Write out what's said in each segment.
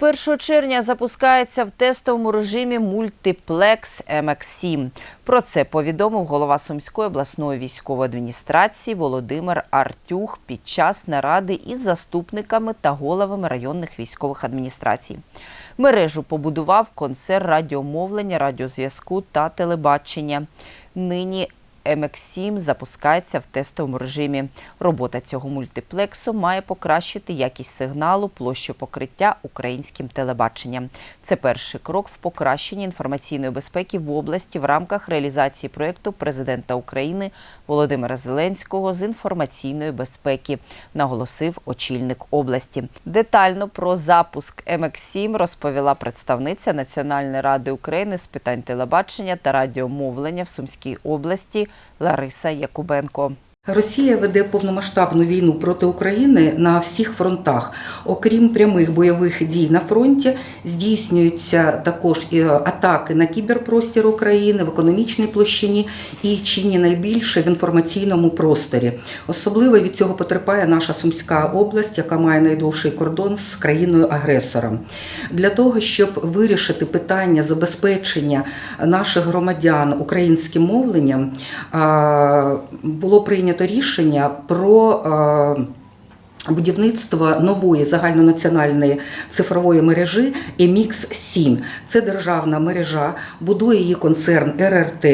З 1 червня запускається в тестовому режимі мультиплекс МХ7. Про це повідомив голова Сумської обласної військової адміністрації Володимир Артюх під час наради із заступниками та головами районних військових адміністрацій. Мережу побудував концерн радіомовлення, радіозв'язку та телебачення. Нині МХ7 запускається в тестовому режимі. Робота цього мультиплексу має покращити якість сигналу, площу покриття українським телебаченням. Це перший крок в покращенні інформаційної безпеки в області в рамках реалізації проєкту президента України Володимира Зеленського з інформаційної безпеки, наголосив очільник області. Детально про запуск МХ7 розповіла представниця Національної ради України з питань телебачення та радіомовлення в Сумській області Лариса Якубенко. Росія веде повномасштабну війну проти України на всіх фронтах. Окрім прямих бойових дій на фронті, здійснюються також і атаки на кіберпростір України в економічній площині і чи не найбільше в інформаційному просторі. Особливо від цього потерпає наша Сумська область, яка має найдовший кордон з країною-агресором. Для того, щоб вирішити питання забезпечення наших громадян українським мовленням, було прийнято рішення про а, Будівництво нової загальнонаціональної цифрової мережі emx 7 Це державна мережа, будує її концерн РРТ.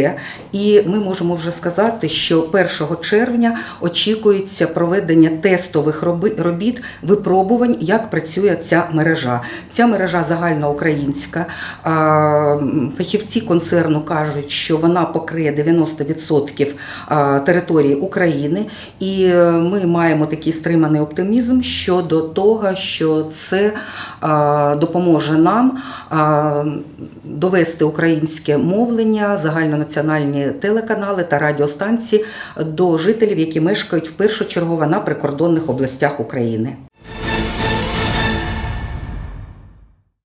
І ми можемо вже сказати, що 1 червня очікується проведення тестових робіт, випробувань, як працює ця мережа. Ця мережа загальноукраїнська. Фахівці концерну кажуть, що вона покриє 90% території України, і е, ми маємо такий стриманий оптимізм щодо того, що це допоможе нам довести українське мовлення, загальнонаціональні телеканали та радіостанції до жителів, які мешкають в першочергово на прикордонних областях України.